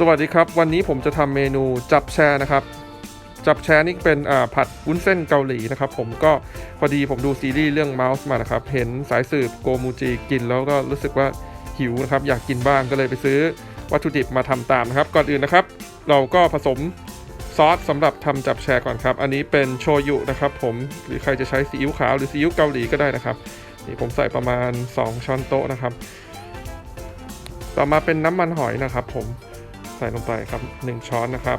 สวัสดีครับ วันนี้ผมจะทำเมนูจับแชร์นะครับ จับแชร์นี่เป็นผัดวุ้นเส้นเกาหลีนะครับ ผมก็พอดีผมดูซีรีส์เรื่อง Mouse มานะครับ เห็นสายสืบโกมูจิกินแล้วก็รู้สึกว่าหิวนะครับ อยากกินบ้างก็เลยไปซื้อวัตถุดิบมาทำตามนะครับ ก่อนอื่นนะครับ เราก็ผสมซอสสำหรับทำจับแชร์ก่อนครับ อันนี้เป็นโชยุนะครับ ผมหรือใครจะใช้ซีอิ๊วขาวหรือซีอิ๊วเกาหลีก็ได้นะครับนี่ผมใส่ประมาณ 2 ช้อนโต๊ะนะครับ ต่อมาเป็นน้ำมันหอยนะครับ ผม ใส่ลงไปครับ 1 ช้อนนะครับ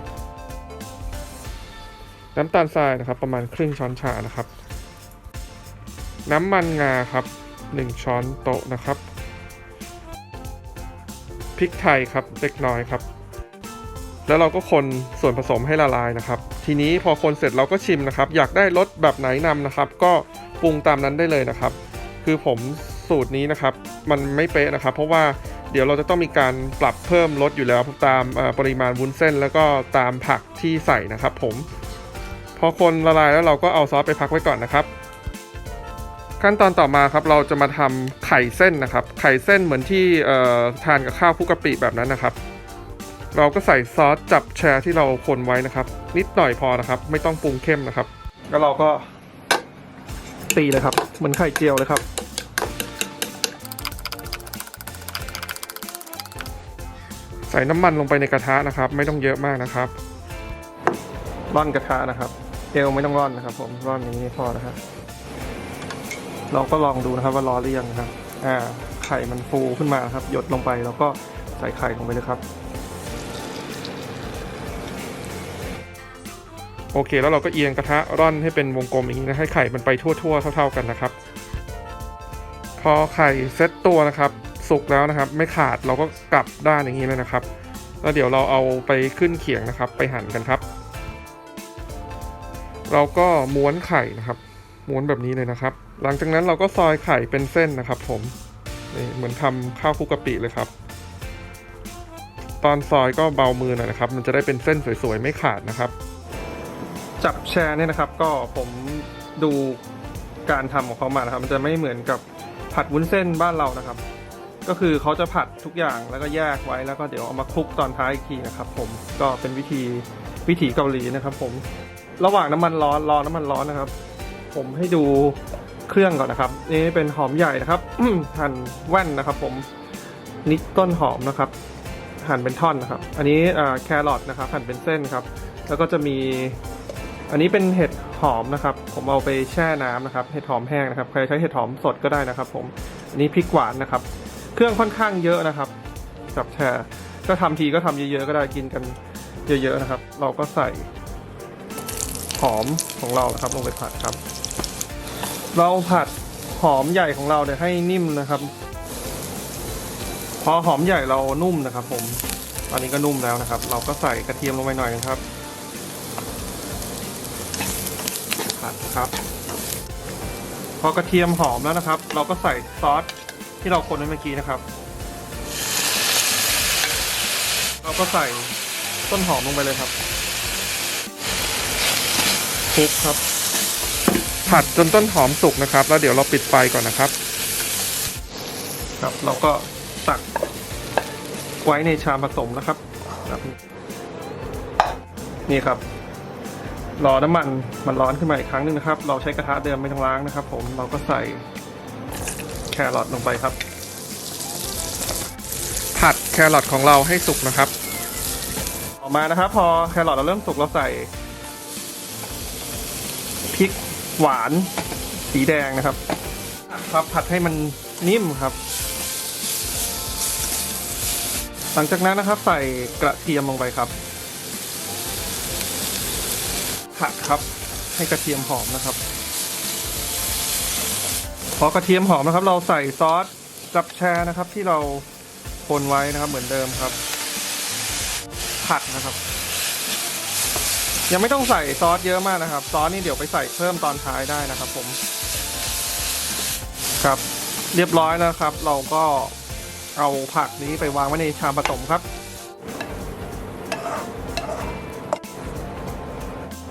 น้ำตาลทรายนะครับ ประมาณครึ่งช้อนชานะครับ น้ำมันงาครับ 1 ช้อนโต๊ะนะครับพริกไทยครับเล็กน้อยครับ แล้วเราก็คนส่วนผสมให้ละลายนะครับ ทีนี้พอคนเสร็จเราก็ชิมนะครับ อยากได้รสแบบไหนนำนะครับ ก็ปรุงตามนั้นได้เลยนะครับ คือผมสูตรนี้นะครับ มันไม่เป๊ะนะครับ เพราะว่า เดี๋ยวเราจะต้องมีการปรับเพิ่มลดอยู่แล้วตามปริมาณวุ้นเส้น แล้วก็ตามผักที่ใส่นะครับผม พอคนละลายแล้วเราก็เอาซอสไปพักไว้ก่อนนะครับ ขั้นตอนต่อมาครับเราจะมาทำไข่เส้นนะครับ ไข่เส้นเหมือนที่ทานกับข้าวคุกกะปิแบบนั้นนะครับ เราก็ใส่ซอสจับแชร์ที่เราคนไว้นะครับ นิดหน่อยพอนะครับ ไม่ต้องปรุงเข้มนะครับ แล้วเราก็ตีเลยครับ เหมือนไข่เจียวเลยครับ ส่น้ำมันลงไปในกระทะนะครับ ไม่ต้องเยอะมากนะครับร่อนกระทะนะครับเอวไม่ต้องร่อนนะครับ ผมร่อนอย่างนี้พอนะครับ เราก็ลองดูนะครับว่าร้อนหรือยังนะครับอ่าไข่มันฟูขึ้นมาครับ หยดลงไปแล้วก็ใส่ไข่ลงไปเลยครับ โอเค แล้วเราก็เอียงกระทะร่อนให้เป็นวงกลมอย่างนี้นะให้ไข่มันไปทั่วๆเท่า ๆกันนะครับ พอไข่เซ็ตตัวนะครับ สุกแล้วนะครับ ไม่ขาดเราก็กลับด้านอย่างนี้เลยนะครับ แล้วเดี๋ยวเราเอาไปขึ้นเขียงนะครับ ไปหั่นกันครับ เราก็ม้วนไข่นะครับ ม้วนแบบนี้เลยนะครับ หลังจากนั้นเราก็ซอยไข่เป็นเส้นนะครับ ผมนี่เหมือนทำข้าวคุกกะปิเลยครับ ตอนซอยก็เบามือหน่อยนะครับ มันจะได้เป็นเส้นสวยๆไม่ขาดนะครับ จับแชร์เนี่ยนะครับ ก็ผมดูการทำของเขามานะครับ มันจะไม่เหมือนกับผัดวุ้นเส้นบ้านเรานะครับ ก็คือเขาจะผัดทุกอย่างแล้วก็แยกไว้แล้วก็เดี๋ยวเอามาคลุกตอนท้ายอีกทีนะครับผมก็เป็นวิธีวิถีเกาหลีนะครับ ผม ระหว่างน้ำมันร้อนรอน้ำมันร้อนนะครับ ผมให้ดูเครื่องก่อนนะครับ นี่เป็นหอมใหญ่นะครับหั่นแว่นนะครับ ผมนี่ต้นหอมนะครับ หั่นเป็นท่อนนะครับ อันนี้แครอทนะครับ หั่นเป็นเส้นครับ แล้วก็จะมี อันนี้เป็นเห็ดหอมนะครับ ผมเอาไปแช่น้ำนะครับ เห็ดหอมแห้งนะครับ ใครใช้เห็ดหอมสดก็ได้นะครับ ผมอันนี้พริกหวานนะครับ เครื่องค่อนข้างเยอะนะครับจับแชร์ ก็ทำทีก็ทำเยอะๆก็ได้กินกันเยอะๆนะครับ เราก็ใส่หอมของเรานะครับลงไปผัดครับ เราผัดหอมใหญ่ของเราเนี่ยให้นิ่มนะครับพอหอมใหญ่เรานุ่มนะครับ ผม ตอนนี้ก็นุ่มแล้วนะครับ เราก็ใส่กระเทียมลงไปหน่อยนะครับ ผัดครับ พอกระเทียมหอมแล้วนะครับ เราก็ใส่ซอส ที่เราคนไว้เมื่อกี้นะครับ เราก็ใส่ต้นหอมลงไปเลยครับคลุกครับ ผัดจนต้นหอมสุกนะครับ แล้วเดี๋ยวเราปิดไฟก่อนนะครับ ครับเราก็ตักไว้ในชามผสมนะครับครับนี่ครับรอน้ำมันมันร้อนขึ้นมาอีกครั้งหนึงนะครับ เราใช้กระทะเดิมไม่ต้องล้างนะครับ ผมเราก็ใส่แค รอทลงไปครับ ผัดแครอทของเราให้สุกนะครับ ออกมานะครับ พอแครอทเราเริ่มสุกเราใส่พริกหวานสีแดงนะครับ ครับผัดให้มันนิ่มครับ หลังจากนั้นนะครับใส่กระเทียมลงไปครับผัดครับให้กระเทียมหอมนะครับ พอกระเทียมหอมนะครับ เราใส่ซอสจับแชร์นะครับ ที่เราคนไว้นะครับเหมือนเดิมครับ ผัดนะครับ ยังไม่ต้องใส่ซอสเยอะมากนะครับ ซอสนี่เดี๋ยวไปใส่เพิ่มตอนท้ายได้นะครับ ผม ครับ เรียบร้อยแล้วครับ เราก็เอาผักนี้ไปวางไว้ในชามผสมครับ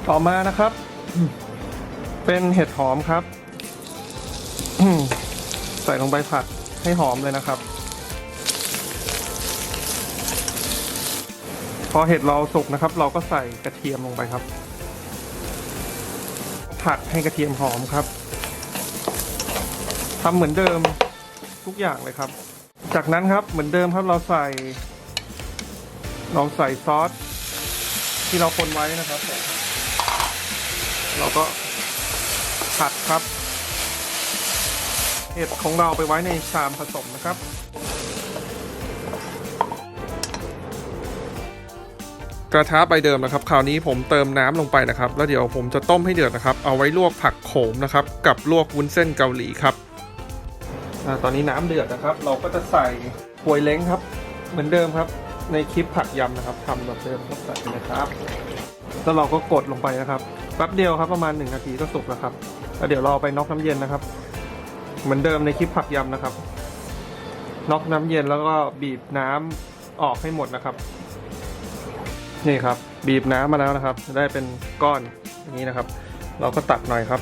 ต่อมานะครับ เป็นเห็ดหอมครับ ใส่ลงไปผัดให้หอมเลยนะครับ พอเห็ดเราสุกนะครับ เราก็ใส่กระเทียมลงไปครับ ผัดให้กระเทียมหอมครับทำเหมือนเดิมทุกอย่างเลยครับ จากนั้นครับเหมือนเดิมครับเราใส่ เราใส่ซอสที่เราคนไว้นะครับ เราก็ เห็ดของเราไปไว้ในชามผสมนะครับ กระทะใบเดิมนะครับ คราวนี้ผมเติมน้ำลงไปนะครับ แล้วเดี๋ยวผมจะต้มให้เดือดนะครับ เอาไว้ลวกผักโขมนะครับ กับลวกวุ้นเส้นเกาหลีครับตอนนี้น้ำเดือดนะครับ เราก็จะใส่หวยเล้งครับ เหมือนเดิมครับ ในคลิปผักยำนะครับทำแบบเดิมครับใส่ไปเลยครับ แล้วเราก็กดลงไปนะครับแป๊บเดียวครับประมาณ1นาทีก็สุกแล้วครับแล้วเดี๋ยวเราเอาไปน็อกน้ำเย็นนะครับ เหมือนเดิมในคลิปผักยำนะครับน็อกน้ำเย็นแล้วก็บีบน้ำออกให้หมดนะครับ นี่ครับ บีบน้ำมาแล้วนะครับ ได้เป็นก้อนอย่างนี้นะครับ เราก็ตัดหน่อยครับ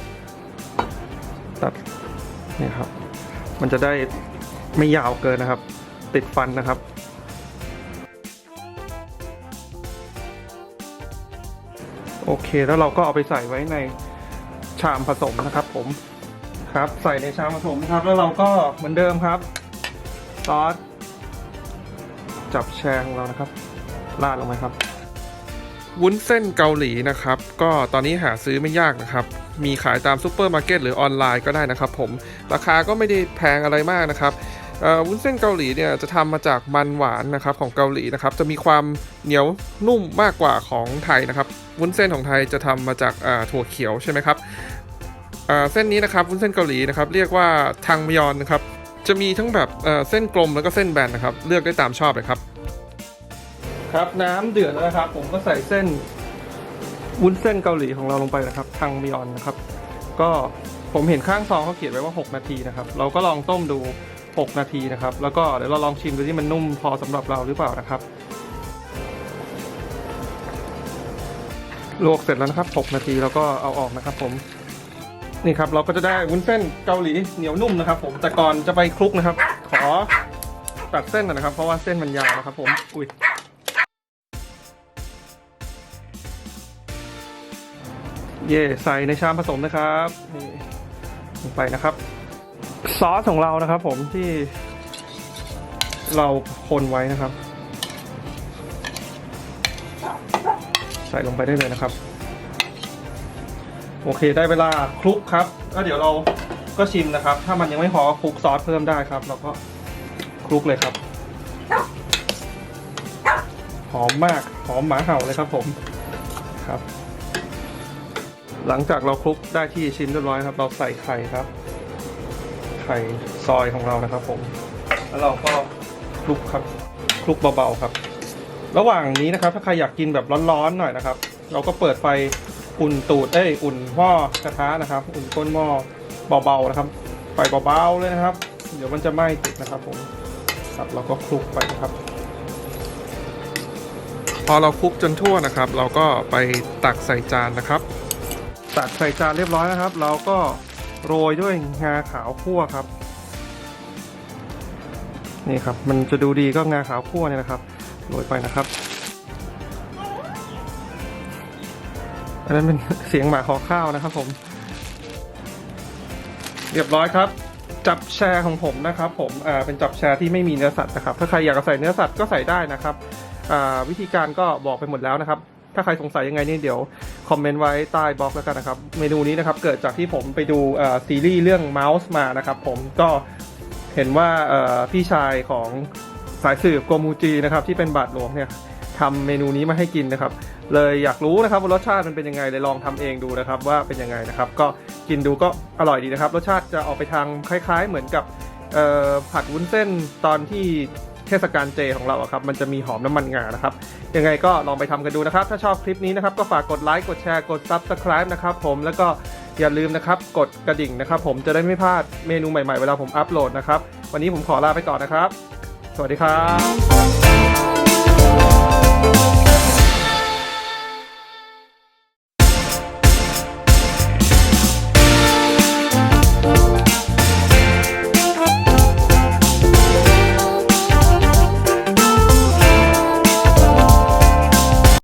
ตัดนี่ครับ มันจะได้ไม่ยาวเกินนะครับ ติดฟันนะครับโอเค แล้วเราก็เอาไปใส่ไว้ในชามผสมนะครับผม ครับใส่ในชามผสมนะครับ แล้วเราก็เหมือนเดิมครับซอสจับแชร์ของเรานะครับราดลงไปครับ วุ้นเส้นเกาหลีนะครับ ก็ตอนนี้หาซื้อไม่ยากนะครับ มีขายตามซูเปอร์มาร์เก็ตหรือออนไลน์ก็ได้นะครับ ผมราคาก็ไม่ได้แพงอะไรมากนะครับวุ้นเส้นเกาหลีเนี่ยจะทำมาจากมันหวานนะครับของเกาหลีนะครับ จะมีความเหนียวนุ่มมากกว่าของไทยนะครับ วุ้นเส้นของไทยจะทำมาจากถั่วเขียวใช่ไหมครับ เส้นนี้นะครับวุ้นเส้นเกาหลีนะครับเรียกว่าทังมยอนนะครับจะมีทั้งแบบเเส้นกลมแล้วก็เส้นแบนนะครับเลือกได้ตามชอบเลยครับ ครับน้ำเดือดแล้วนะครับ ผมก็ใส่เส้นวุ้นเส้นเกาหลีของเราลงไปนะครับทางมยอนนะครับ ก็ผมเห็นข้างซองเขาเขียนไว้ว่า 6 นาทีนะครับเราก็ลองต้มดู 6 นาทีนะครับ แล้วก็เดี๋ยวเราลองชิมดูที่มันนุ่มพอสำหรับเราหรือเปล่านะครับลวกเสร็จแล้วนะครับ 6 นาทีแล้วก็เอาออกนะครับผม นี่ครับเราก็จะได้วุ้นเส้นเกาหลีเหนียวนุ่มนะครับ ผมแต่ก่อนจะไปคลุกนะครับ ขอตัดเส้นหน่อยนะครับ เพราะว่าเส้นมันยาวนะครับ ผมอุ้ยเย่ใส่ในชามผสมนะครับนี่ลงไปนะครับ ซอสของเรานะครับ ผมที่เราคนไว้นะครับ ใส่ลงไปได้เลยนะครับ โอเค ได้เวลาคลุกครับ ก็เดี๋ยวเราก็ชิมนะครับ ถ้ามันยังไม่พอคลุกซอสเพิ่มได้ครับ เราก็คลุกเลยครับ หอมมาก หอมหมาเห่าเลยครับผม ครับ หลังจากเราคลุกได้ที่ชิ้นเรียบร้อยครับ เราใส่ไข่ครับ ไข่ซอยของเรานะครับ ผม แล้วเราก็คลุกครับ คลุกเบาๆครับ ระหว่างนี้นะครับ ถ้าใครอยากกินแบบร้อนๆหน่อยนะครับ เราก็เปิดไฟ อุ่นตูดเอ้ยอุ่นหม้อกระทะนะครับ อุ่นก้นหม้อเบาๆนะครับไฟเบาๆเลยนะครับ เดี๋ยวมันจะไหม้ติดนะครับผมครับเราก็คลุกไปนะครับ พอเราคลุกจนทั่วนะครับ เราก็ไปตักใส่จานนะครับ ตักใส่จานเรียบร้อยนะครับ เราก็โรยด้วยงาขาวคั่วครับนี่ครับมันจะดูดีก็งาขาวคั่วเนี่ยนะครับโรยไปนะครับ อันนั้นเป็นเสียงหมาขอข้าวนะครับผม เรียบร้อยครับ จับแชร์ของผมนะครับ ผมอ่าเป็นจับแชร์ที่ไม่มีเนื้อสัตว์นะครับ ถ้าใครอยากใส่เนื้อสัตว์ก็ใส่ได้นะครับอ่าวิธีการก็บอกไปหมดแล้วนะครับ ถ้าใครสงสัยยังไงนี่เดี๋ยวคอมเมนต์ไว้ใต้บล็อกแล้วกันนะครับ เมนูนี้นะครับเกิดจากที่ผมไปดูอ่าซีรีส์เรื่อง Mouse มานะครับผมก็เห็นว่าอ่อพี่ชายของสายสืบโกมูจีนะครับที่เป็นบาทหลวงเนี่ยทำเมนูนี้มาให้กินนะครับ เลยอยากรู้นะครับว่ารสชาติมันเป็นยังไงเลยลองทำเองดูนะครับว่าเป็นยังไงนะครับ ก็กินดูก็อร่อยดีนะครับ รสชาติจะออกไปทางคล้าย ๆ เหมือนกับผัดวุ้นเส้นตอนที่เทศกาลเจของเราครับ มันจะมีหอมน้ำมันงานะครับ ยังไงก็ลองไปทำกันดูนะครับ ถ้าชอบคลิปนี้นะครับ ก็ฝากกดไลค์ กดแชร์ กด Subscribe นะครับผมแล้วก็อย่าลืมนะครับ กดกระดิ่งนะครับ ผมจะได้ไม่พลาดเมนูใหม่ๆ เวลาผมอัปโหลดนะครับ วันนี้ผมขอลาไปก่อนนะครับ สวัสดีครับ